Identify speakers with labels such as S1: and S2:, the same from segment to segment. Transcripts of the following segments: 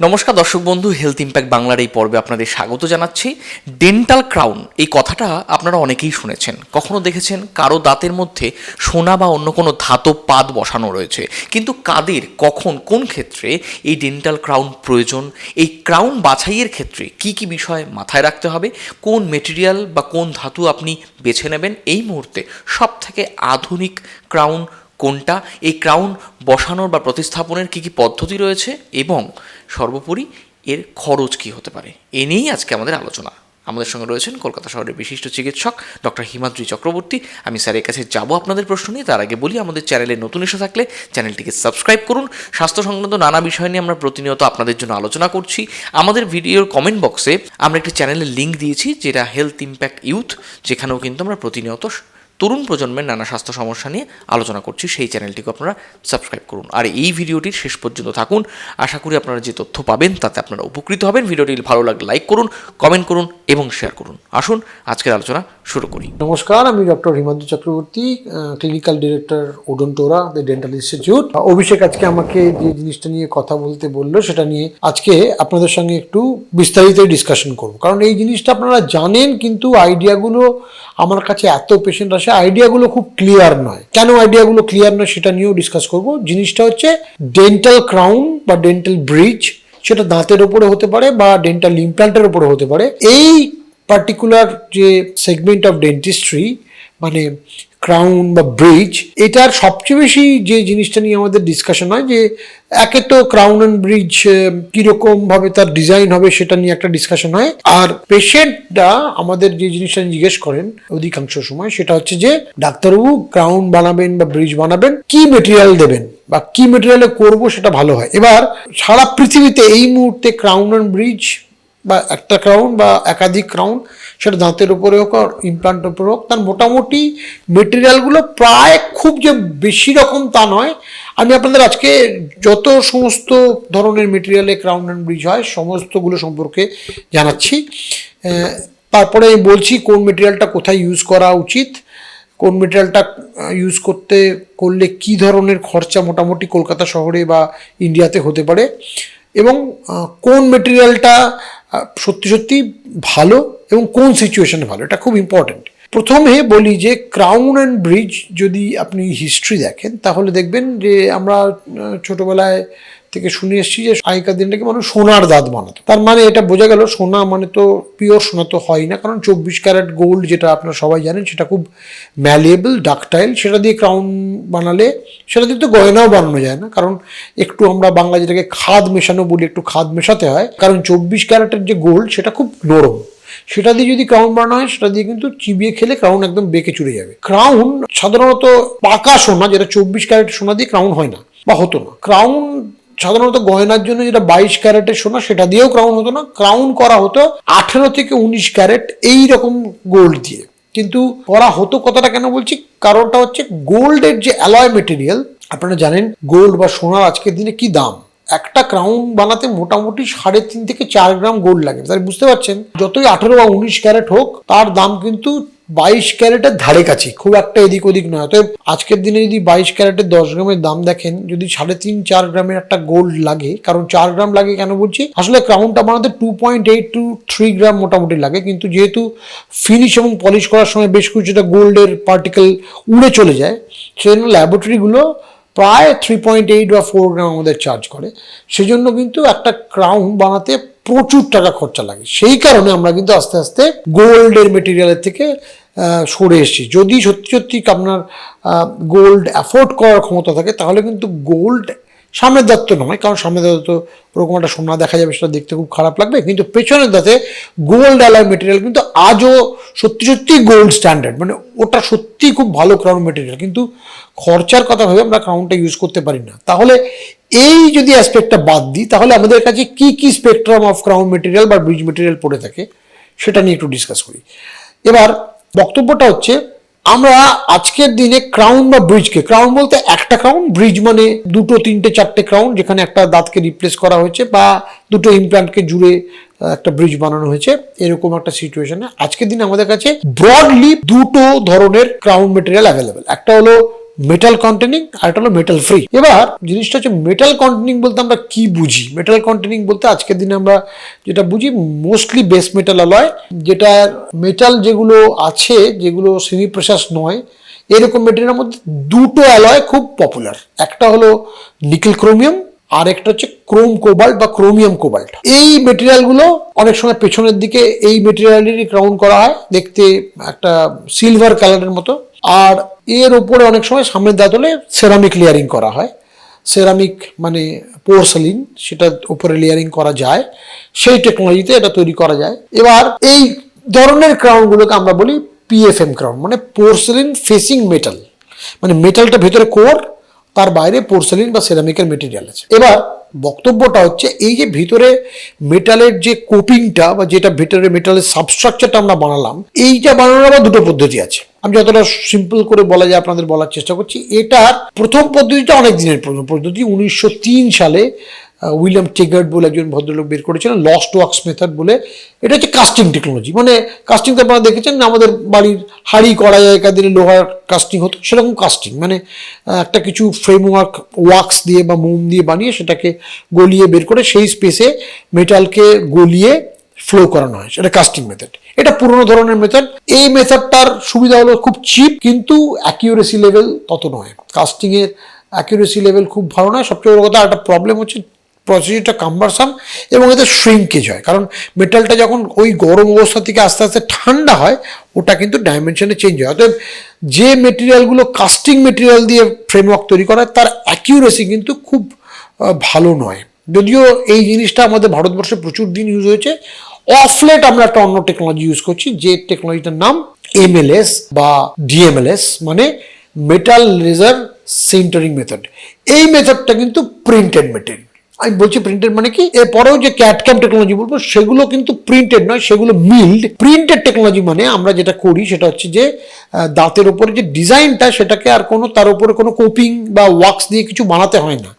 S1: নমস্কার দর্শক বন্ধু হেলথ ইম্প্যাক্ট বাংলার এই পর্বে আপনাদের স্বাগত জানাচ্ছি। ডেন্টাল ক্রাউন এই কথাটা আপনারা অনেকেই শুনেছেন। কখনো দেখেছেন কারও দাঁতের মধ্যে সোনা বা অন্য কোনো ধাতব পাত বসানো রয়েছে। কিন্তু কাদের, কখন, কোন ক্ষেত্রে এই ডেন্টাল ক্রাউন প্রয়োজন? এই ক্রাউন বাছাইয়ের ক্ষেত্রে কি কি বিষয় মাথায় রাখতে হবে? কোন মেটেরিয়াল বা কোন ধাতু আপনি বেছে নেবেন? এই মুহূর্তে সব থেকে আধুনিক ক্রাউন কোনটা? এই ক্রাউন বসানোর বা প্রতিস্থাপনের কী কী পদ্ধতি রয়েছে? এবং সর্বোপরি এর খরচ কী হতে পারে? এ নিয়েই আজকে আমাদের আলোচনা। আমাদের সঙ্গে রয়েছেন কলকাতা শহরের বিশিষ্ট চিকিৎসক ডক্টর হিমাদ্রি চক্রবর্তী। আমি স্যারের কাছে যাব আপনাদের প্রশ্ন নিয়ে। তার আগে বলি, আমাদের চ্যানেলে নতুন এসে থাকলে চ্যানেলটিকে সাবস্ক্রাইব করুন। স্বাস্থ্য সংক্রান্ত নানা বিষয় নিয়ে আমরা প্রতিনিয়ত আপনাদের জন্য আলোচনা করছি। আমাদের ভিডিওর কমেন্ট বক্সে আমরা একটি চ্যানেলের লিঙ্ক দিয়েছি, যেটা হেলথ ইম্প্যাক্ট ইউথ যেখানেও কিন্তু আমরা প্রতিনিয়ত তরুণ প্রজন্মের নানা স্বাস্থ্য সমস্যা নিয়ে আলোচনা করছি, সেই চ্যানেলটিকে আপনারা সাবস্ক্রাইব করুন। আর এই ভিডিওটির শেষ পর্যন্ত থাকুন। আশা করি আপনারা যে তথ্য পাবেন তাতে আপনারা উপকৃত হবেন। ভিডিওটি ভালো লাগলে লাইক করুন, কমেন্ট করুন এবং শেয়ার করুন। আসুন, আজকের আলোচনা শুরু করি।
S2: নমস্কার, আমি doctor Himadri Chakraborty clinical director Odontora, the dental institute. Abhishek আজকে আমাকে যে জিনিসটা নিয়ে কথা বলতে বলল, সেটা নিয়ে আজকে আপনাদের সঙ্গে একটু বিস্তারিত ডিসকাশন করব। কারণ এই জিনিসটা আপনারা জানেন, কিন্তু আইডিয়াগুলো আমার কাছে এত পেশেন্ট আসে আইডিয়াগুলো খুব ক্লিয়ার নয়। কেন আইডিয়াগুলো ক্লিয়ার নয় সেটা নিয়েও ডিসকাস করব। জিনিসটা হচ্ছে ডেন্টাল ক্রাউন বা ডেন্টাল ব্রিজ সেটা দাঁতের ওপরে হতে পারে বা ডেন্টাল ইমপ্ল্যান্টের ওপরে হতে পারে। এই পার্টিকুলার যে সেগমেন্ট অফ ডেন্টিস্ট্রি মানে ক্রাউন বা ব্রিজ এটার সবচেয়ে বেশি যে জিনিসটা নিয়ে আমাদের ডিসকাশন হয়, যে একে তো ক্রাউন অ্যান্ড ব্রিজ কীরকম ভাবে তার ডিজাইন হবে সেটা নিয়ে একটা ডিসকাশন হয়। আর পেশেন্টরা আমাদের যে জিনিসটা জিজ্ঞেস করেন অধিকাংশ সময়, সেটা হচ্ছে যে ডাক্তারবাবু ক্রাউন বানাবেন বা ব্রিজ বানাবেন, কি মেটেরিয়াল দেবেন বা কি মেটেরিয়ালে করব সেটা ভালো হয়। এবার সারা পৃথিবীতে এই মুহূর্তে ক্রাউন অ্যান্ড ব্রিজ বা একটা ক্রাউন বা একাধিক ক্রাউন সেটা দাঁতের উপরে হোক আর ইমপ্লান্টের উপরে হোক, তার মোটামুটি মেটেরিয়ালগুলো প্রায় খুব যে বেশি রকম তা নয়। আমি আপনাদের আজকে যত সমস্ত ধরনের মেটেরিয়ালে ক্রাউন অ্যান্ড ব্রিজ হয়, সমস্তগুলো সম্পর্কে জানাচ্ছি। তারপরে আমি বলছি কোন মেটেরিয়ালটা কোথায় ইউজ করা উচিত, কোন মেটেরিয়ালটা ইউজ করতে, করলে কি ধরনের খরচা মোটামুটি কলকাতা শহরে বা ইন্ডিয়াতে হতে পারে এবং কোন মেটেরিয়ালটা সত্যি সত্যি ভালো এবং কোন সিচুয়েশনে ভালো? এটা খুব ইম্পর্ট্যান্ট প্রথমে বলি যে ক্রাউন অ্যান্ড ব্রিজ যদি আপনি হিস্ট্রি দেখেন, তাহলে দেখবেন যে আমরা ছোটবেলায় থেকে শুনে এসেছি যে আগেকার দিনটাকে মানুষ সোনার দাঁত বানাতো। তার মানে এটা বোঝা গেল, সোনা মানে তো পিওর সোনা তো হয় না। কারণ চব্বিশ ক্যারেট গোল্ড যেটা আপনারা সবাই জানেন, সেটা খুব ম্যালিয়েবল ডাকটাইল সেটা দিয়ে ক্রাউন বানালে সেটা দিয়ে তো গয়নাও বানানো যায় না। কারণ একটু আমরা বাংলা যেটাকে খাদ মেশানো বলি, একটু খাদ মেশাতে হয়। কারণ চব্বিশ ক্যারেটের যে গোল্ড সেটা খুব নরম। সেটা দিয়ে যদি ক্রাউন বানানো হয়, সেটা দিয়ে কিন্তু চিবিয়ে খেলে ক্রাউন একদম বেঁকে চুরে যাবে। ক্রাউন সাধারণত পাকা সোনা, যেটা চব্বিশ ক্যারেট সোনা দিয়ে ক্রাউন হয় না, বা হতো না। ক্রাউন সাধারণত গয়নার জন্য যেটা বাইশ ক্যারেটের সোনা, সেটা দিয়েও ক্রাউন হতো না। ক্রাউন করা হতো আঠেরো থেকে উনিশ ক্যারেট এই রকম গোল্ড দিয়ে। কিন্তু করা হতো কথাটা কেন বলছি? কারণটা হচ্ছে গোল্ডের যে অ্যালয় মেটেরিয়াল আপনারা জানেন গোল্ড বা সোনার আজকের দিনে কি দাম? একটা ক্রাউন বানাতে মোটামুটি সাড়ে তিন থেকে চার গ্রাম গোল্ড লাগে। তাই বুঝতে পারছেন, যতই আঠেরো বা উনিশ ক্যারেট হোক, তার দাম কিন্তু বাইশ ক্যারেটের ধারে কাছে, খুব একটা এদিক ওদিক নয়। অতএব আজকের দিনে যদি বাইশ ক্যারেটের দশ গ্রামের দাম দেখেন, যদি সাড়ে তিন, চার গ্রামের একটা গোল্ড লাগে, কারণ চার গ্রাম লাগে কেন বলছি? আসলে ক্রাউনটা বানাতে two point eight two three gram মোটামুটি লাগে, কিন্তু যেহেতু ফিনিশ এবং পলিশ করার সময় বেশ কিছুটা গোল্ডের পার্টিকেল উড়ে চলে যায় সেজন্য ল্যাবরেটরিগুলো প্রায় থ্রি পয়েন্ট এইট বা ফোর গ্রাম আমাদের চার্জ করে। সেজন্য কিন্তু একটা ক্রাউন বানাতে প্রচুর টাকা খরচা লাগে। সেই কারণে আমরা কিন্তু আস্তে আস্তে গোল্ডের মেটেরিয়ালের থেকে সরে এসেছি। যদি সত্যি সত্যি আপনার গোল্ড অ্যাফোর্ড করার ক্ষমতা থাকে, তাহলে কিন্তু গোল্ড সামনের দাঁত তো নয়, কারণ সামনের দাঁতে তো ওরকম একটা সোনা দেখা যাবে, সেটা দেখতে খুব খারাপ লাগবে। কিন্তু পেছনের দাঁতে গোল্ড অ্যালয় মেটেরিয়াল কিন্তু আজও সত্যি সত্যি গোল্ড স্ট্যান্ডার্ড মানে ওটা সত্যি খুব ভালো ক্রাউন মেটেরিয়াল কিন্তু খরচার কথা ভেবে আমরা ক্রাউনটা ইউজ করতে পারি না। তাহলে এই যদি অ্যাসপেক্টটা বাদ দিই, তাহলে আমাদের কাছে কি কি স্পেকট্রাম অফ ক্রাউন মেটেরিয়াল বা ব্রিজ মেটেরিয়াল পড়ে থাকে, সেটা নিয়ে একটু ডিসকাস করি। এবার বক্তব্যটা হচ্ছে আমরা আজকের দিনে ক্রাউন বা ব্রিজকে ক্রাউন বলতে একটা ক্রাউন ব্রিজ মানে দুটো, তিনটে, চারটে ক্রাউন যেখানে একটা দাঁতকে রিপ্লেস করা হয়েছে বা দুটো ইমপ্ল্যান্টকে জুড়ে একটা ব্রিজ বানানো হয়েছে, এরকম একটা সিচুয়েশনে আজকের দিনে আমাদের কাছে ব্রডলি দুটো ধরনের ক্রাউন মেটেরিয়াল অ্যাভেলেবেল একটা হলো মেটাল কন্টেনিং আর একটা হলো মেটাল ফ্রি এবার জিনিসটা হচ্ছে মেটাল কন্টেনিং বলতে আমরা কি বুঝি? মেটাল কন্টেনিং বলতে আজকের দিনে আমরা যেটা বুঝি মোস্টলি বেস মেটাল অলয় যেটা মেটাল যেগুলো আছে, যেগুলো সেমি প্রেশাস নয়, এরকম মেটেরিয়ালের মধ্যে দুটো অ্যালয় খুব পপুলার একটা হলো নিকেল ক্রোমিয়াম আর একটা হচ্ছে ক্রোম কোবাল্ট বা ক্রোমিয়াম কোবাল্ট এই মেটেরিয়ালগুলো অনেক সময় পেছনের দিকে এই মেটেরিয়ালেরই ক্রাউন করা হয়, দেখতে একটা সিলভার কালারের মতো। আর এর উপরে অনেক সময় সামনের দাঁতলে সেরামিক লেয়ারিং করা হয়। সেরামিক মানে পোর্সেলিন সেটা উপরে লেয়ারিং করা যায়। সেই টেকনোলজিতে এটা তৈরি করা যায়। এবার এই ধরনের ক্রাউনগুলোকে আমরা বলি পিএফএম ক্রাউন মানে পোর্সেলিন ফেসিং মেটাল মানে মেটালটা ভেতরে কোর তার বাইরে পোর্সেলিন বা সেরামিকের মেটেরিয়াল আছে। এবার বক্তব্যটা হচ্ছে এই যে ভিতরে মেটালের যে কোপিংটা বা যেটা ভিতরে মেটালের সাবস্ট্রাকচারটা আমরা বানালাম, এইটা বানানোর আবার দুটো পদ্ধতি আছে। আমি যতটা সিম্পল করে বলা যায় আপনাদের বলার চেষ্টা করছি, এটার প্রথম পদ্ধতিটা অনেক দিনের পদ্ধতি। উনিশশো তিন সালে উইলিয়াম টেগার্ড বলে একজন ভদ্রলোক বের করেছিলেন লস্ট ওয়াক্স মেথড বলে। এটা হচ্ছে কাস্টিং টেকনোলজি মানে কাস্টিং তো আপনারা দেখেছেন আমাদের বাড়ির হাড়ি, কড়াই একা দিলে লোহার কাস্টিং হতো, সেরকম কাস্টিং মানে একটা কিছু ফ্রেমওয়ার্ক ওয়াক্স দিয়ে বা মোম দিয়ে বানিয়ে সেটাকে গলিয়ে বের করে সেই স্পেসে মেটালকে গলিয়ে ফ্লো করানো হয়। সেটা কাস্টিং মেথড এটা পুরোনো ধরনের মেথড এই মেথডটার সুবিধা হলো খুব চিপ কিন্তু অ্যাকিউরেসি লেভেল তত নয়। কাস্টিংয়ের অ্যাকিউরেসি লেভেল খুব ভালো নয়। সবচেয়ে বড় কথা, একটা প্রবলেম হচ্ছে প্রসিডিউরটা কাম্বারসাম এবং এতে শ্রিঙ্কেজ হয়। কারণ মেটালটা যখন ওই গরম অবস্থা থেকে আস্তে আস্তে ঠান্ডা হয়, ওটা কিন্তু ডাইমেনশনে চেঞ্জ হয়। অতএব যে মেটেরিয়ালগুলো কাস্টিং মেটেরিয়াল দিয়ে ফ্রেমওয়ার্ক তৈরি করা, তার অ্যাকিউরেসি কিন্তু খুব ভালো নয়। যদিও এই জিনিসটা আমাদের ভারতবর্ষে প্রচুর দিন ইউজ হয়েছে। অফলেট আমরা একটা অন্য টেকনোলজি ইউজ করছি, যে টেকনোলজিটার নাম এমএলএস বা ডিএমএলএস মানে মেটাল লেজার সিন্টারিং মেথড এই মেথডটা কিন্তু প্রিন্টেড মেটেরিয়াল আমি বলছি প্রিন্টেড মানে কি? এরপরেও যে ক্যাটক্যাম টেকনোলজি বলব, সেগুলো কিন্তু প্রিন্টেড নয়, সেগুলো মিল্ড প্রিন্টেড টেকনোলজি মানে আমরা যেটা করি, সেটা হচ্ছে যে দাঁতের ওপরে যে ডিজাইনটা, সেটাকে আর কোনো, তার উপরে কোনো কোপিং বা ওয়াক্স দিয়ে কিছু বানাতে হয় না।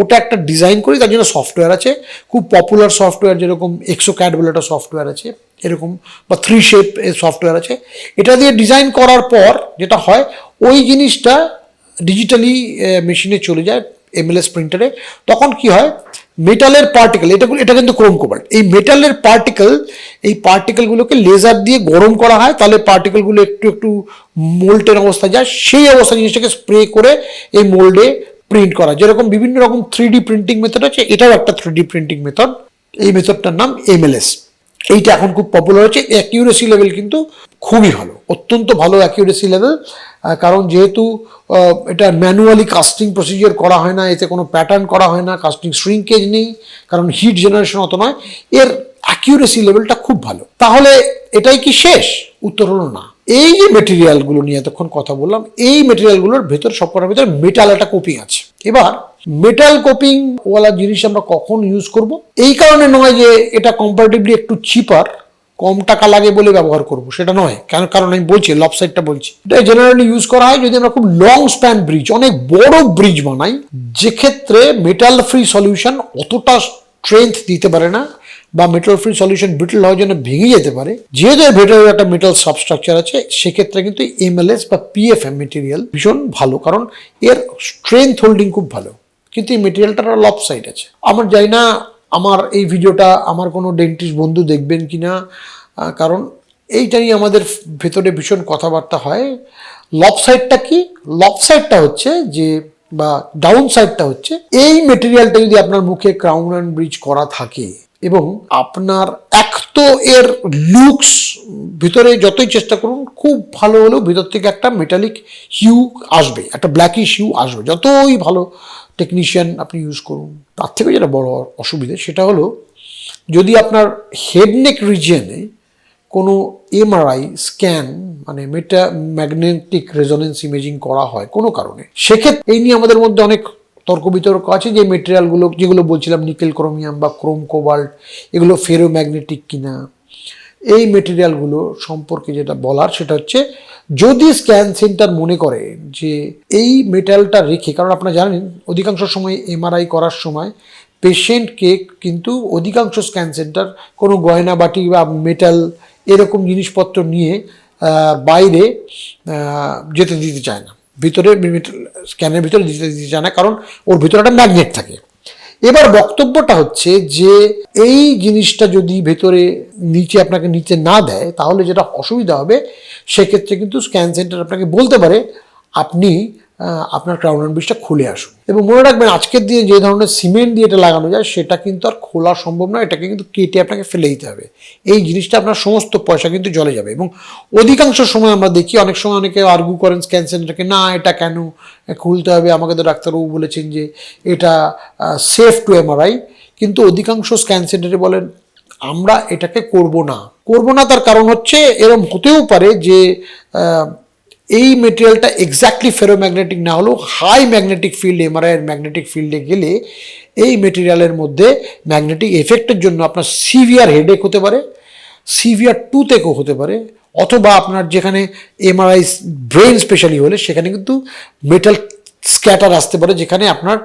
S2: ওটা একটা ডিজাইন করি, তার জন্য সফটওয়্যার আছে। খুব পপুলার সফটওয়্যার যেরকম এক্সো ক্যাট বলে একটা সফটওয়্যার আছে, এরকম, বা থ্রি শেপ সফটওয়্যার আছে। এটা দিয়ে ডিজাইন করার পর যেটা হয়, ওই জিনিসটা ডিজিটালি মেশিনে চলে যায়। এমএলএস প্রিন্টারে তখন কি হয়? মেটালের পার্টিকেল এটা এটা কিন্তু ক্রোম কোবাল্ট এই মেটালের পার্টিকেল এই পার্টিকেলগুলোকে লেজার দিয়ে গরম করা হয়, তাহলে পার্টিকেলগুলো একটু একটু মোল্টের অবস্থা যায়, সেই অবস্থা জিনিসটাকে স্প্রে করে এই মোল্ডে প্রিন্ট করা যেরকম বিভিন্ন রকম থ্রি প্রিন্টিং মেথড আছে, এটাও একটা থ্রি প্রিন্টিং মেথড এই মেথডটার নাম এমএলএস এইটা এখন খুব পপুলার হচ্ছে অ্যাকিউরেসি লেভেল কিন্তু খুবই ভালো, অত্যন্ত ভালো অ্যাকিউরেসি লেভেল কারণ যেহেতু এটা ম্যানুয়ালি কাস্টিং প্রসিজিওর করা হয় না, এতে কোনো প্যাটার্ন করা হয় না কাস্টিং শ্রিঙ্কেজ নেই, কারণ হিট জেনারেশন অত নয়, এর অ্যাকিউরেসি লেভেলটা খুব ভালো। তাহলে এটাই কি শেষ? উত্তর হলো না। এই যে মেটেরিয়ালগুলো নিয়ে এতক্ষণ কথা বললাম, এই মেটেরিয়ালগুলোর ভেতর, সবকটার ভেতর মেটাল একটা কোপিং আছে। এবার মেটাল কোপিং ওয়ালা জিনিস আমরা কখন ইউজ করব? এই কারণে নয় যে এটা কম্পারেটিভলি একটু চিপার কম টাকা লাগে বলে ব্যবহার করব, সেটা নয়। কেন কারণ আমি বলছি, লব সাইডটা বলছি। এটা জেনারেলি ইউজ করা হয় যদি আমরা খুব লং স্প্যান ব্রিজ অনেক বড় ব্রিজ বানাই যেক্ষেত্রে মেটাল ফ্রি সলিউশন অতটা স্ট্রেংথ দিতে পারে না বা মেটাল ফ্রি সলিউশন ব্রিটল হওয়ার জন্য ভেঙে যেতে পারে। যেহেতু ভেতরে একটা মেটাল সাবস্ট্রাকচার আছে, সেক্ষেত্রে কিন্তু এমএলএস বা পিএফএম মেটেরিয়াল ভীষণ ভালো, কারণ এর স্ট্রেংথ হোল্ডিং খুব ভালো। কিন্তু এই মেটেরিয়ালটার লব সাইড আছে। আমার জানি না আমার এই ভিডিওটা আমার কোনো ডেন্টিস্ট বন্ধু দেখবেন কি না কারণ এইটা নিয়ে আমাদের ভেতরে ভীষণ কথাবার্তা হয়। লব সাইডটা কি? লব সাইডটা হচ্ছে যে, বা ডাউন সাইডটা হচ্ছে, এই মেটেরিয়ালটা যদি আপনার মুখে ক্রাউন অ্যান্ড ব্রিজ করা থাকে এবং আপনার এক তো এর লুকস ভিতরে যতই চেষ্টা করুন, খুব ভালো হলেও ভিতর থেকে একটা মেটালিক হিউ আসবে, একটা ব্ল্যাকিশ হিউ আসবে। যতই ভালো টেকনিশিয়ান আপনি ইউজ করুন। তার থেকে যেটা বড় অসুবিধে সেটা হলো, যদি আপনার হেডনেক রিজিয়নে কোনো এমআরআই স্ক্যান মানে মেটা ম্যাগনেটিক রেজোনেন্স ইমেজিং করা হয় কোনো কারণে, সেক্ষেত্রে এই নিয়ে আমাদের মধ্যে অনেক তর্ক বিতর্ক আছে যে মেটেরিয়ালগুলো যেগুলো বলছিলাম নিকেল ক্রোমিয়াম বা ক্রোম কোবাল্ট এগুলো ফেরোম্যাগনেটিক কিনা। এই মেটেরিয়ালগুলো সম্পর্কে যেটা বলার সেটা হচ্ছে, যদি স্ক্যান সেন্টার মনে করে যে এই মেটালটা রেখে, কারণ আপনারা জানেন অধিকাংশ সময় এমআরআই করার সময় পেশেন্টকে কিন্তু অধিকাংশ স্ক্যান সেন্টার কোনো গয়না বাটি বা মেটাল এরকম জিনিসপত্র নিয়ে বাইরে যেতে দিতে চায় না। ভিতরে স্ক্যানের ভিতরে দিতে দিতে চায় না, কারণ ওর ভিতরে একটা ম্যাগনেট থাকে। এবার বক্তব্যটা হচ্ছে যে এই জিনিসটা যদি ভেতরে, নিচে আপনাকে নিচে না দেয়, তাহলে যেটা অসুবিধা হবে, সেক্ষেত্রে কিন্তু স্ক্যান সেন্টার আপনাকে বলতে পারে, আপনি আপনার ক্রাউন অ্যান্ড ব্রিজটা খুলে আসুন। এবং মনে রাখবেন, আজকের দিনে যে ধরনের সিমেন্ট দিয়ে এটা লাগানো যায়, সেটা কিন্তু আর খোলা সম্ভব নয়, এটাকে কিন্তু কেটে আপনাকে ফেলে দিতে হবে। এই জিনিসটা আপনার সমস্ত পয়সা কিন্তু জলে যাবে। এবং অধিকাংশ সময় আমরা দেখি, অনেক সময় অনেকে আর্গু করেন স্ক্যান সেন্টারকে না, এটা কেন খুলতে হবে? আমাকে তো ডাক্তারবাবু বলেছেন যে, এটা সেফ টু এমআরআই কিন্তু অধিকাংশ স্ক্যান সেন্টারে বলেন, আমরা এটাকে করব না। করব না তার কারণ হচ্ছে, এরম হতেও পারে যে এই মেটেরিয়ালটা এক্স্যাক্টলি ফেরোম্যাগনেটিক না হলেও হাই ম্যাগনেটিক ফিল্ড এমআরআই এর ম্যাগনেটিক ফিল্ডে গেলে এই মেটেরিয়ালের মধ্যে ম্যাগনেটিক এফেক্টের জন্য আপনার সিভিয়ার হেডেক হতে পারে সিভিয়ার টুথেকও হতে পারে, অথবা আপনার যেখানে এমআরআই ব্রেন স্পেশালি হলে সেখানে কিন্তু মেটাল স্ক্যাটার আসতে পারে, যেখানে আপনার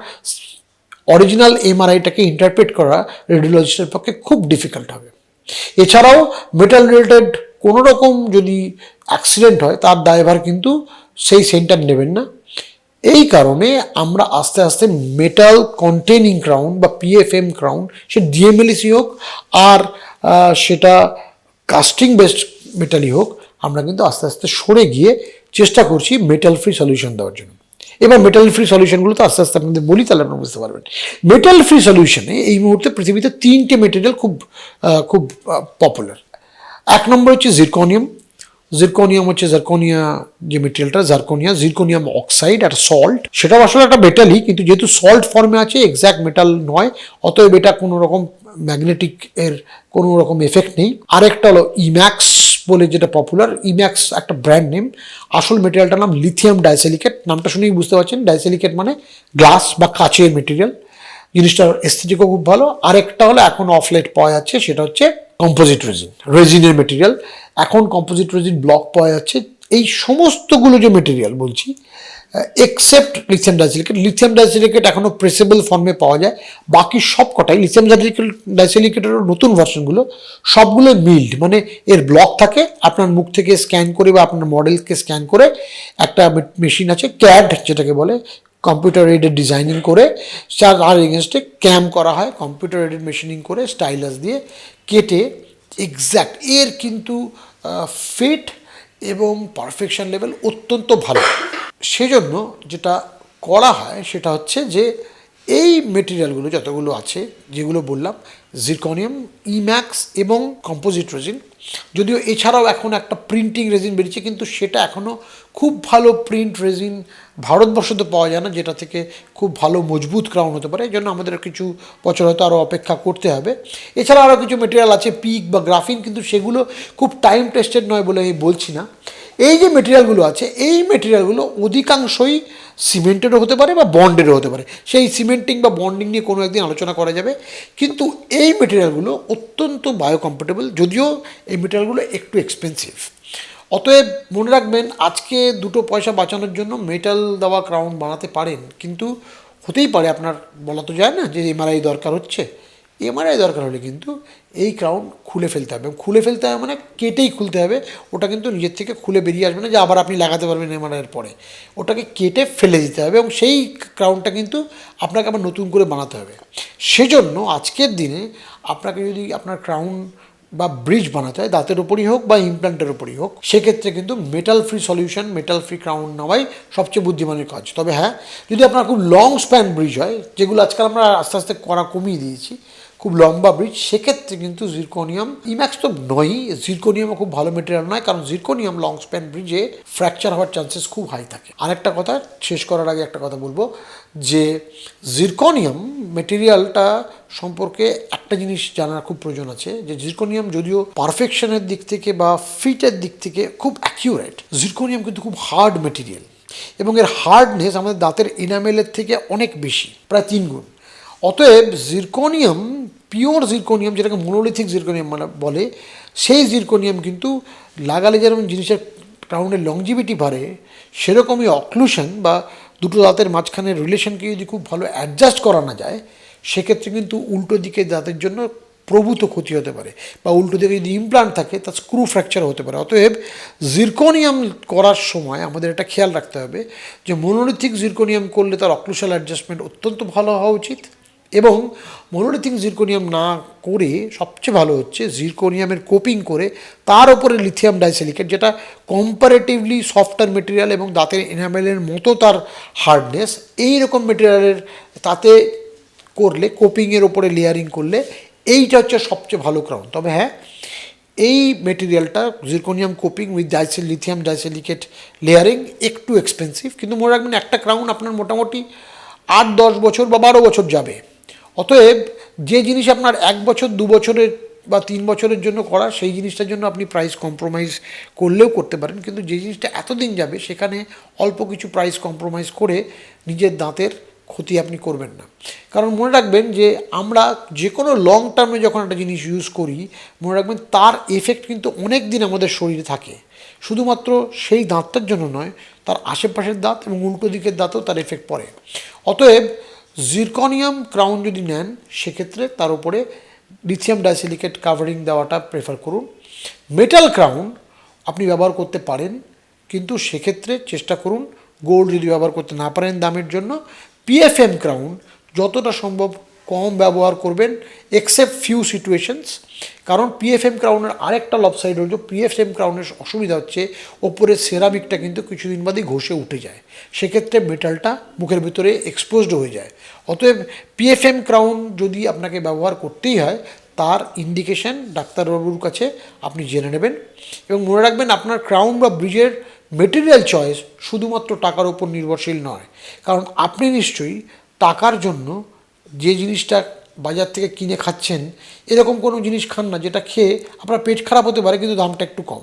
S2: অরিজিনাল এমআরআইটাকে ইন্টারপ্রেট করা রেডিওলজিস্টের পক্ষে খুব ডিফিকাল্ট হবে। এছাড়াও মেটাল রিলেটেড কোনো রকম যদি অ্যাক্সিডেন্ট হয়, তার দায়ভার কিন্তু সেই সেন্টার নেবেন না। এই কারণে আমরা আস্তে আস্তে মেটাল কন্টেনিং ক্রাউন বা পিএফএম ক্রাউন সে ডিএমএলসি হোক আর সেটা কাস্টিং বেসড মেটালই হোক, আমরা কিন্তু আস্তে আস্তে সরে গিয়ে চেষ্টা করছি মেটাল ফ্রি সলিউশন দেওয়ার জন্য। এবার মেটাল ফ্রি সলিউশনগুলো তো আস্তে আস্তে আপনাদের বলি, তাহলে আপনারা বুঝতে পারবেন। মেটাল ফ্রি সলিউশনে এই মুহূর্তে পৃথিবীতে তিনটে মেটেরিয়াল খুব খুব পপুলার এক নম্বর হচ্ছে জিরকোনিয়াম জিরকোনিয়াম হচ্ছে জার্কোনিয়া যে মেটেরিয়ালটা জার্কোনিয়া জিরকোনিয়াম অক্সাইড আর সল্ট সেটাও আসলে একটা মেটালই কিন্তু যেহেতু সল্ট ফর্মে আছে এক্স্যাক্ট মেটাল নয়, অতএব এটা কোনো রকম ম্যাগনেটিক এর কোনো রকম এফেক্ট নেই। আরেকটা হলো ইম্যাক্স বলে যেটা পপুলার ইম্যাক্স একটা ব্র্যান্ড নেম আসল মেটেরিয়ালটার নাম লিথিয়াম ডাইসেলিকেট নামটা শুনেই বুঝতে পারছেন ডাইসেলিকেট মানে গ্লাস বা কাচের মেটেরিয়াল জিনিসটার এস্থেটিকও খুব ভালো। আরেকটা হলো এখন অফলেট পাওয়া যাচ্ছে, সেটা হচ্ছে কম্পোজিট রেজিন রেজিনের মেটেরিয়াল এখন কম্পোজিট রেজিন ব্লক পাওয়া যাচ্ছে। এই সমস্তগুলো যে মেটেরিয়াল বলছি except lithium disilicate lithium disilicate এখনও প্রেসেবল ফর্মে পাওয়া যায়। বাকি সব কটাই লিথিয়াম ডাইসিলিকেট ডাইসিলিকেটের নতুন ভার্সনগুলো সবগুলো মিল্ড মানে এর ব্লক থাকে, আপনার মুখ থেকে স্ক্যান করে বা আপনার মডেলকে স্ক্যান করে একটা মেশিন আছে ক্যাড যেটাকে বলে কম্পিউটার এডেড ডিজাইনিং করে তার এগেনস্টে ক্যাম করা হয় কম্পিউটার এডেড মেশিনিং করে স্টাইলাস দিয়ে কেটে এক্স্যাক্ট এর কিন্তু ফিট এবং পারফেকশন লেভেল অত্যন্ত ভালো। সেজন্য যেটা করা হয় সেটা হচ্ছে যে, এই মেটেরিয়ালগুলো যতগুলো আছে, যেগুলো বললাম জিরকনিয়াম ইম্যাক্স এবং কম্পোজিট রেজিন যদিও এছাড়াও এখন একটা প্রিন্টিং রেজিন বেরিয়েছে, কিন্তু সেটা এখনও খুব ভালো প্রিন্ট রেজিন ভারতবর্ষতে পাওয়া যায় না, যেটা থেকে খুব ভালো মজবুত ক্রাউন হতে পারে। এই জন্য আমাদের কিছু বছর হয়তো আরও অপেক্ষা করতে হবে। এছাড়া আরও কিছু মেটেরিয়াল আছে পিক বা গ্রাফিন কিন্তু সেগুলো খুব টাইম টেস্টেড নয় বলে আমি বলছি না। এই যে মেটেরিয়ালগুলো আছে, এই মেটেরিয়ালগুলো অধিকাংশই সিমেন্টেরও হতে পারে বা বন্ডেরও হতে পারে। সেই সিমেন্টিং বা বন্ডিং নিয়ে কোনো একদিন আলোচনা করা যাবে। কিন্তু এই মেটেরিয়ালগুলো অত্যন্ত বায়োকম্পেটেবল যদিও এই মেটেরিয়ালগুলো একটু এক্সপেন্সিভ অতএব মনে রাখবেন, আজকে দুটো পয়সা বাঁচানোর জন্য মেটাল দেওয়া ক্রাউন বানাতে পারেন, কিন্তু হতেই পারে, আপনার বলা তো যায় না যে এমআরআই দরকার হচ্ছে। এমআরআই দরকার হলে কিন্তু এই ক্রাউন খুলে ফেলতে হবে। খুলে ফেলতে হবে মানে কেটেই খুলতে হবে। ওটা কিন্তু নিজের থেকে খুলে বেরিয়ে আসবে না যে আবার আপনি লাগাতে পারবেন এমআরআইয়ের পরে। ওটাকে কেটে ফেলে দিতে হবে এবং সেই ক্রাউনটা কিন্তু আপনাকে আবার নতুন করে বানাতে হবে। সেজন্য আজকের দিনে আপনাকে যদি আপনার ক্রাউন বা ব্রিজ বানাতে হয়, দাঁতের ওপরই হোক বা ইমপ্ল্যান্টের ওপরই হোক, সেক্ষেত্রে কিন্তু metal free solution metal free crown নেওয়াই সবচেয়ে বুদ্ধিমানের কাজ। তবে হ্যাঁ যদি আপনার খুব লং স্প্যান ব্রিজ হয়, যেগুলো আজকাল আমরা আস্তে আস্তে করা কমিয়ে দিয়েছি খুব লম্বা ব্রিজ সেক্ষেত্রে কিন্তু জিরকোনিয়াম ইম্যাক্স তো নয়ই। জিরকোনিয়ামও খুব ভালো মেটেরিয়াল নয়, কারণ জিরকোনিয়াম লং স্প্যান ব্রিজে ফ্র্যাকচার হওয়ার চান্সেস খুব হাই থাকে। আরেকটা কথা শেষ করার আগে একটা কথা বলব, যে জিরকোনিয়াম মেটেরিয়ালটা সম্পর্কে একটা জিনিস জানার খুব প্রয়োজন আছে, যে জিরকোনিয়াম যদিও পারফেকশনের দিক থেকে বা ফিটের দিক থেকে খুব অ্যাকিউরেট জিরকোনিয়াম কিন্তু খুব হার্ড মেটেরিয়াল এবং এর হার্ডনেস আমাদের দাঁতের এনামেলের থেকে অনেক বেশি, প্রায় তিন গুণ। অতএব জিরকোনিয়াম পিওর জিরকোনিয়াম যেটাকে মনোলিথিক জিরকোনিয়াম মানে বলে, সেই জিরকোনিয়াম কিন্তু লাগালে যেরকম জিনিসের ক্রাউনের লংজিভিটি বাড়ে, সেরকমই অক্লুশন বা দুটো দাঁতের মাঝখানের রিলেশনকে যদি খুব ভালো অ্যাডজাস্ট করানো যায়, সেক্ষেত্রে কিন্তু উল্টো দিকে দাঁতের জন্য প্রভূত ক্ষতি হতে পারে বা উল্টো দিকে যদি ইমপ্লান্ট থাকে, তার স্ক্রু ফ্র্যাকচার হতে পারে। অতএব জিরকোনিয়াম করার সময় আমাদের এটা খেয়াল রাখতে হবে যে মনোলিথিক জিরকোনিয়াম করলে তার অক্লুশাল অ্যাডজাস্টমেন্ট অত্যন্ত ভালো হওয়া উচিত। এবং মনোলিথিক জিরকোনিয়াম না করে সবচেয়ে ভালো হচ্ছে জিরকোনিয়ামের কোপিং করে তার উপরে লিথিয়াম ডাইসিলিকেট যেটা কম্পারেটিভলি সফটওয়্যার মেটেরিয়াল এবং দাঁতের এনামেলের মতো তার হার্ডনেস এই রকম মেটেরিয়ালের তাতে করলে কোপিংয়ের ওপরে লেয়ারিং করলে এইটা হচ্ছে সবচেয়ে ভালো ক্রাউন তবে হ্যাঁ এই মেটেরিয়ালটা zirconium coping with disil lithium disilicate layering একটু এক্সপেন্সিভ কিন্তু মনে রাখবেন একটা ক্রাউন আপনার মোটামুটি আট দশ বছর বা বারো বছর যাবে। অতএব যে জিনিস আপনার এক বছর, দু বছরের বা তিন বছরের জন্য করা, সেই জিনিসটার জন্য আপনি প্রাইস কম্প্রোমাইজ করলেও করতে পারেন। কিন্তু যে জিনিসটা এতদিন যাবে, সেখানে অল্প কিছু প্রাইস কম্প্রোমাইজ করে নিজের দাঁতের ক্ষতি আপনি করবেন না। কারণ মনে রাখবেন যে, আমরা যে কোনো লং টার্মে যখন একটা জিনিস ইউজ করি, মনে রাখবেন তার এফেক্ট কিন্তু অনেক দিন আমাদের শরীরে থাকে। শুধুমাত্র সেই দাঁতটার জন্য নয়, তার আশেপাশের দাঁত এবং উল্টো দিকের দাঁতেও তার এফেক্ট পড়ে। অতএব জিরকনিয়াম ক্রাউন যদি নেন, সেক্ষেত্রে তার উপরে লিথিয়াম ডাইসিলিকেট কাভারিং দেওয়াটা প্রেফার করুন। মেটাল ক্রাউন আপনি ব্যবহার করতে পারেন, কিন্তু সেক্ষেত্রে চেষ্টা করুন গোল্ড যদি ব্যবহার করতে না পারেন দামের জন্য। পিএফএম ক্রাউন যতটা সম্ভব কম ব্যবহার করবেন এক্সেপ্ট ফিউ সিচুয়েশনস কারণ পিএফএম ক্রাউনের আরেকটা লব সাইড হল পিএফএম ক্রাউনের অসুবিধা হচ্ছে, ওপরের সেরামিকটা কিন্তু কিছুদিন বাদেই ঘষে উঠে যায়। সেক্ষেত্রে মেটালটা মুখের ভিতরে এক্সপোজড হয়ে যায়। অতএব পিএফএম ক্রাউন যদি আপনাকে ব্যবহার করতেই হয়, তার ইন্ডিকেশন ডাক্তারবাবুর কাছে আপনি জেনে নেবেন। এবং মনে রাখবেন, আপনার ক্রাউন বা ব্রিজের মেটেরিয়াল চয়েস শুধুমাত্র টাকার উপর নির্ভরশীল নয়। কারণ আপনি নিশ্চয়ই টাকার জন্য যে জিনিসটা বাজার থেকে কিনে খাচ্ছেন, এরকম কোনো জিনিস খান না যেটা খেয়ে আপনার পেট খারাপ হতে পারে কিন্তু দামটা একটু কম।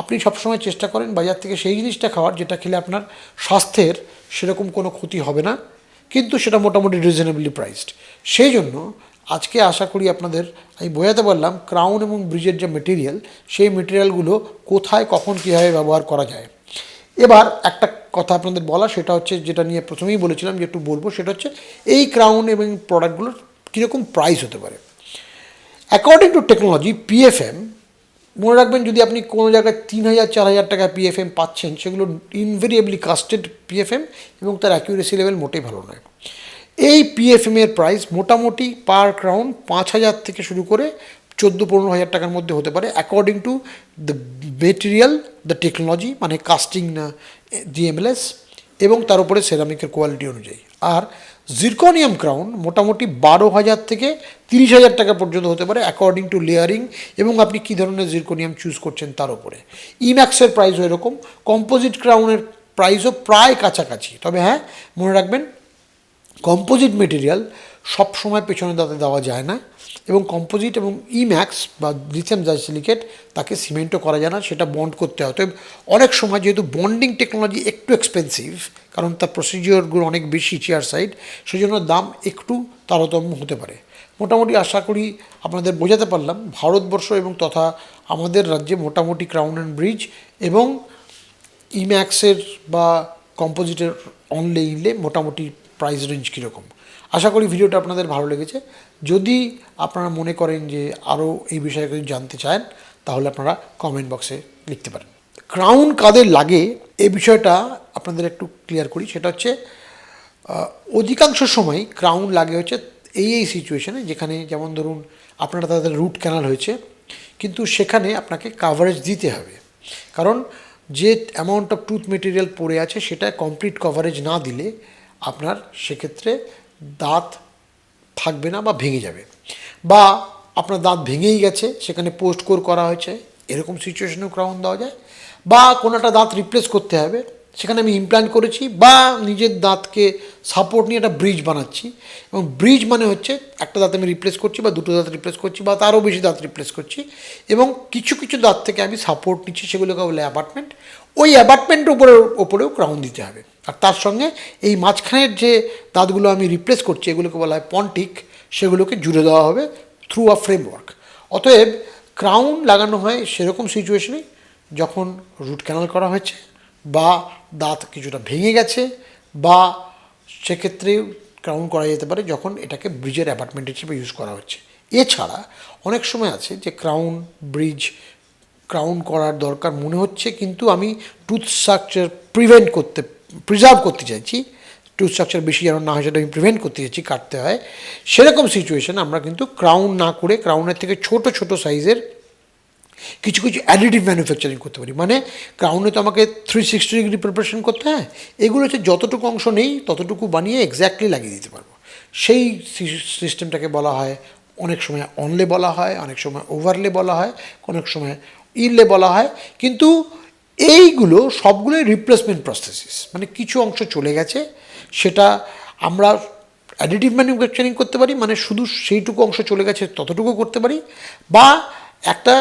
S2: আপনি সবসময় চেষ্টা করেন বাজার থেকে সেই জিনিসটা খাওয়ার যেটা খেলে আপনার স্বাস্থ্যের সেরকম কোনো ক্ষতি হবে না, কিন্তু সেটা মোটামুটি রিজনেবলি প্রাইসড সেই জন্য আজকে আশা করি আপনাদের, আমি বোঝাতে পারলাম ক্রাউন এবং ব্রিজের যে মেটেরিয়াল সেই মেটেরিয়ালগুলো কোথায়, কখন, কীভাবে ব্যবহার করা যায়। এবার একটা কথা আপনাদের বলা সেটা হচ্ছে যেটা নিয়ে প্রথমেই বলেছিলাম যে একটু বলব, সেটা হচ্ছে এই ক্রাউন এবং প্রোডাক্টগুলোর কীরকম প্রাইস হতে পারে। অ্যাকর্ডিং টু টেকনোলজি পিএফএম মনে রাখবেন যদি আপনি কোনো জায়গায় তিন হাজার, চার হাজার টাকা পিএফএম পাচ্ছেন, সেগুলো ইনভেরিয়েবলি কাস্টেড পিএফএম এবং তার অ্যাকিউরেসি লেভেল মোটেই ভালো নয়। এই পিএফএম এর প্রাইস মোটামুটি পার ক্রাউন পাঁচ হাজার থেকে শুরু করে চোদ্দ পনেরো হাজার টাকার মধ্যে হতে পারে according to the material the technology মানে কাস্টিং ডিএমএলএস এবং তার উপরে সেরামিকের কোয়ালিটি অনুযায়ী। আর জিরকনিয়াম ক্রাউন মোটামুটি বারো হাজার থেকে তিরিশ হাজার টাকা পর্যন্ত হতে পারে অ্যাকর্ডিং টু লেয়ারিং এবং আপনি কী ধরনের জিরকোনিয়াম চুজ করছেন তার উপরে। ইম্যাক্সের প্রাইসও এরকম কম্পোজিট ক্রাউনের প্রাইসও প্রায় কাছাকাছি। তবে হ্যাঁ মনে রাখবেন কম্পোজিট মেটেরিয়াল সব সময় পেছনে দাঁতে দেওয়া যায় না এবং কম্পোজিট এবং ইম্যাক্স বা লিথিয়াম সিলিকেট তাকে সিমেন্টও করা যায় না, সেটা বন্ড করতে হয়। অতএব অনেক সময় যেহেতু বন্ডিং টেকনোলজি একটু এক্সপেন্সিভ কারণ তার প্রসিজিওরগুলো অনেক বেশি চেয়ার সাইড সেই জন্য দাম একটু তারতম্য হতে পারে। মোটামুটি আশা করি আপনাদের বোঝাতে পারলাম। ভারতবর্ষ এবং তথা আমাদের রাজ্যে মোটামুটি ক্রাউন অ্যান্ড ব্রিজ এবং ইম্যাক্সের বা কম্পোজিটের অনলে ইনলে মোটামুটি প্রাইস রেঞ্জ কীরকম? আশা করি ভিডিওটা আপনাদের ভালো লেগেছে। যদি আপনারা মনে করেন যে আরও এই বিষয়ে কিছু জানতে চান, তাহলে আপনারা কমেন্ট বক্সে লিখতে পারেন। ক্রাউন কাদের লাগে, এ বিষয়টা আপনাদের একটু ক্লিয়ার করি। সেটা হচ্ছে অধিকাংশ সময় ক্রাউন লাগে হচ্ছে এই এই সিচুয়েশনে যেখানে যেমন ধরুন আপনারা তাদের রুট ক্যানাল হয়েছে, কিন্তু সেখানে আপনাকে কাভারেজ দিতে হবে। কারণ যে অ্যামাউন্ট অফ টুথ মেটেরিয়াল পড়ে আছে, সেটা কমপ্লিট কভারেজ না দিলে আপনার সেক্ষেত্রে দাঁত থাকবে না বা ভেঙে যাবে। বা আপনার দাঁত ভেঙেই গেছে, সেখানে পোস্ট কোর করা হয়েছে, এরকম সিচুয়েশনেও ক্রাউন দেওয়া যায়। বা কোনো একটা দাঁত রিপ্লেস করতে হবে, সেখানে আমি ইমপ্ল্যান্ট করেছি বা নিজের দাঁতকে সাপোর্ট নিয়ে একটা ব্রিজ বানাচ্ছি। এবং ব্রিজ মানে হচ্ছে একটা দাঁত আমি রিপ্লেস করছি বা দুটো দাঁত রিপ্লেস করছি বা তারও বেশি দাঁত রিপ্লেস করছি। এবং কিছু কিছু দাঁত থেকে আমি সাপোর্ট নিচ্ছি, সেগুলোকে বলে অ্যাপার্টমেন্ট ওই অ্যাপার্টমেন্টের উপরে ওপরেও ক্রাউন দিতে হবে। আর তার সঙ্গে এই মাঝখানের যে দাঁতগুলো আমি রিপ্লেস করছি, এগুলোকে বলা হয় পন্টিক সেগুলোকে জুড়ে দেওয়া হবে থ্রু আ ফ্রেমওয়ার্ক অতএব ক্রাউন লাগানো হয় সেরকম সিচুয়েশনে যখন রুট ক্যানাল করা হয়েছে বা দাঁত কিছুটা ভেঙে গেছে বা সেক্ষেত্রে ক্রাউন করা যেতে পারে যখন এটাকে ব্রিজের অ্যাপার্টমেন্ট হিসেবে ইউজ করা হচ্ছে। এছাড়া অনেক সময় আছে যে ক্রাউন ব্রিজ ক্রাউন করার দরকার মনে হচ্ছে, কিন্তু আমি টুথ স্ট্রাকচার প্রিভেন্ট করতে প্রিজার্ভ করতে চাইছি টুথ স্ট্রাকচার বেশি যেন না হয় সেটা আমি প্রিভেন্ট করতে চাইছি, কাটতে হয়। সেরকম সিচুয়েশন আমরা কিন্তু ক্রাউন না করে ক্রাউনের থেকে ছোট ছোট সাইজের কিছু কিছু অ্যাডিটিভ ম্যানুফ্যাকচারিং করতে পারি। মানে ক্রাউনে তো আমাকে থ্রি সিক্সটি ডিগ্রি প্রিপারেশন করতে হয়, এগুলো হচ্ছে যতটুকু অংশ নেই, ততটুকু বানিয়ে এক্স্যাক্টলি লাগিয়ে দিতে পারব। সেই সিস্টেমটাকে বলা হয়, অনেক সময় অনলে বলা হয়, অনেক সময় ওভারলে বলা হয়, অনেক সময় ইনলে বলা হয়। কিন্তু এইগুলো সবগুলোই রিপ্লেসমেন্ট প্রসেসিস মানে কিছু অংশ চলে গেছে, সেটা আমরা অ্যাডিটিভ ম্যানুফ্যাকচারিং করতে পারি মানে শুধু সেইটুকু অংশ চলে গেছে ততটুকু করতে পারি, বা একটা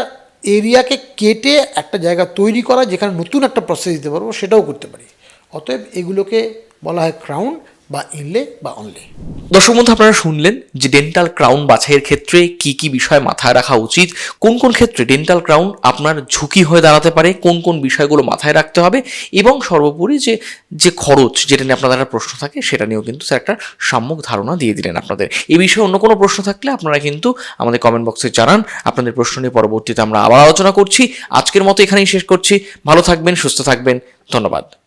S2: এরিয়াকে কেটে একটা জায়গা তৈরি করা, যেখানে নতুন একটা প্রসেস দিতে পারব, সেটাও করতে পারি। অতএব এগুলোকে বলা হয় ক্রাউন বা ইনলে বা অনলে।
S1: দর্শক বন্ধু, আপনারা শুনলেন যে ডেন্টাল ক্রাউন বাছাইয়ের ক্ষেত্রে কি কি বিষয় মাথায় রাখা উচিত, কোন কোন ক্ষেত্রে ডেন্টাল ক্রাউন আপনার ঝুঁকি হয়ে দাঁড়াতে পারে, কোন কোন বিষয়গুলো মাথায় রাখতে হবে, এবং সর্বোপরি যে যে খরচ যেটা নিয়ে আপনাদের একটা প্রশ্ন থাকে, সেটা নিয়েও কিন্তু স্যার একটা সাম্যক ধারণা দিয়ে দিলেন আপনাদের। এই বিষয়ে অন্য কোনো প্রশ্ন থাকলে আপনারা কিন্তু আমাদের কমেন্ট বক্সে জানান। আপনাদের প্রশ্ন নিয়ে পরবর্তীতে আমরা আবার আলোচনা করছি। আজকের মতো এখানেই শেষ করছি। ভালো থাকবেন, সুস্থ থাকবেন। ধন্যবাদ।